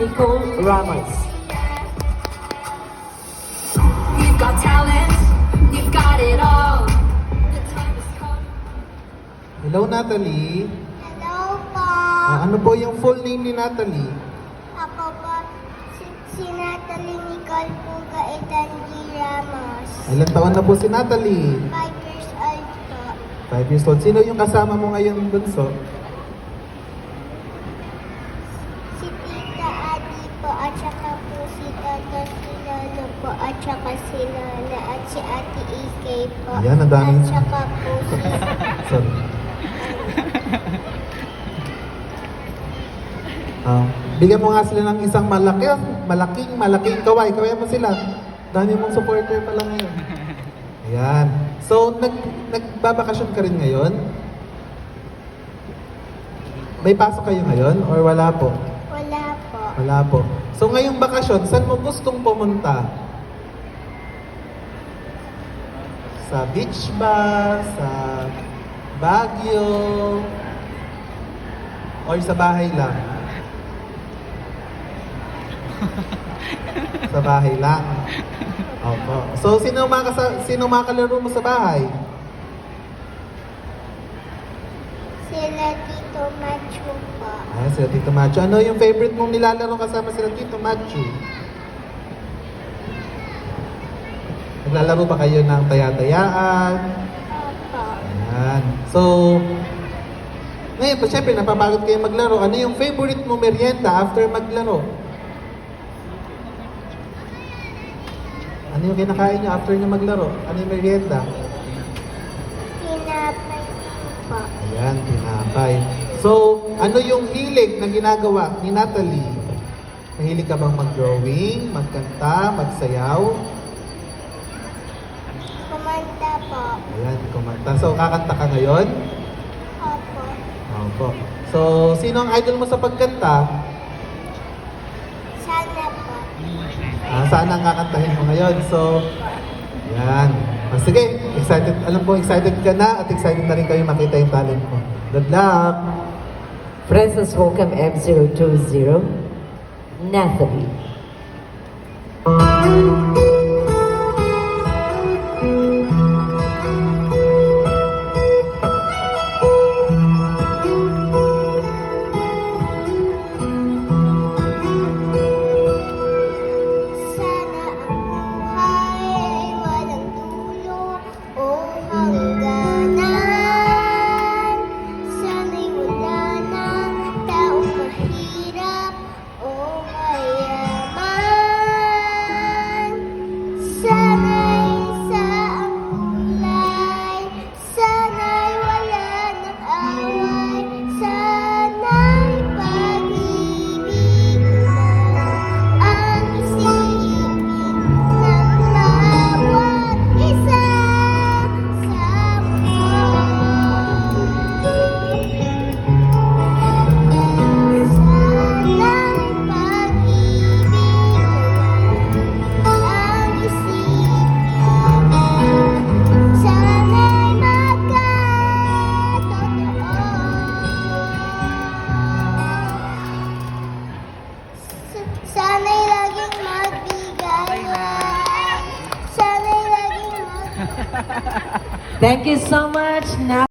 Nicole Ramos. You've got talent, you've got it all. Hello, Natalie. Hello po. Ah, ano po yung full name ni Natalie? Ako po, si, si Natalie Nicole Puga Etanji Ramos. Ilan taon na po si Natalie? 5 years old po. 5 years old. Sino yung kasama mo ngayon, Bunso? Si Tita Adi po at saka po si Tata Sinano po at saka si Nana at si Ate Ikay po. Ayan, ang daming- At saka po si... Sorry. Ah, bigyan mo nga sila ng isang malaki, malaking, malaking kaway. Kaway mo sila. Dami mong supporter pala ngayon. Ayan. So, nag, nagbabakasyon ka rin ngayon? May pasok kayo ngayon or wala po? Wala po. So ngayong bakasyon, saan mo gustong pumunta? Sa beach ba? Sa Baguio? Or sa bahay lang? sa bahay lang. Opo. So sino mga sino mga mo sa bahay? Sila Tito Machu po. Ah, sila Tito Macho. Ano yung favorite mong nilalaro kasama sila Tito Macho? Naglalaro ba kayo ng taya-tayaan? Opo. Ayan. So, ngayon po, syempre, napapagod kayo maglaro. Ano yung favorite mo merienda after maglaro? Ano yung kinakain nyo after nyo maglaro? Ano yung merienda? Tinapay po. Ayan, tinapay. So, ano yung hilig na ginagawa ni Natalie? Mahilig ka bang mag-drawing, magkanta, magsayaw? Kumanta po. Ayan, kumanta. So, kakanta ka ngayon? Opo. Opo. So, sino ang idol mo sa pagkanta? Sana po. Ah, sana ang kakantahin mo ngayon. So, yan. Ah, sige, excited. Alam ko, excited ka na at excited na rin kayo makita yung talent mo. Good luck! Francis Holcomb M020, Nathalie. seven. Thank you so much, Nat.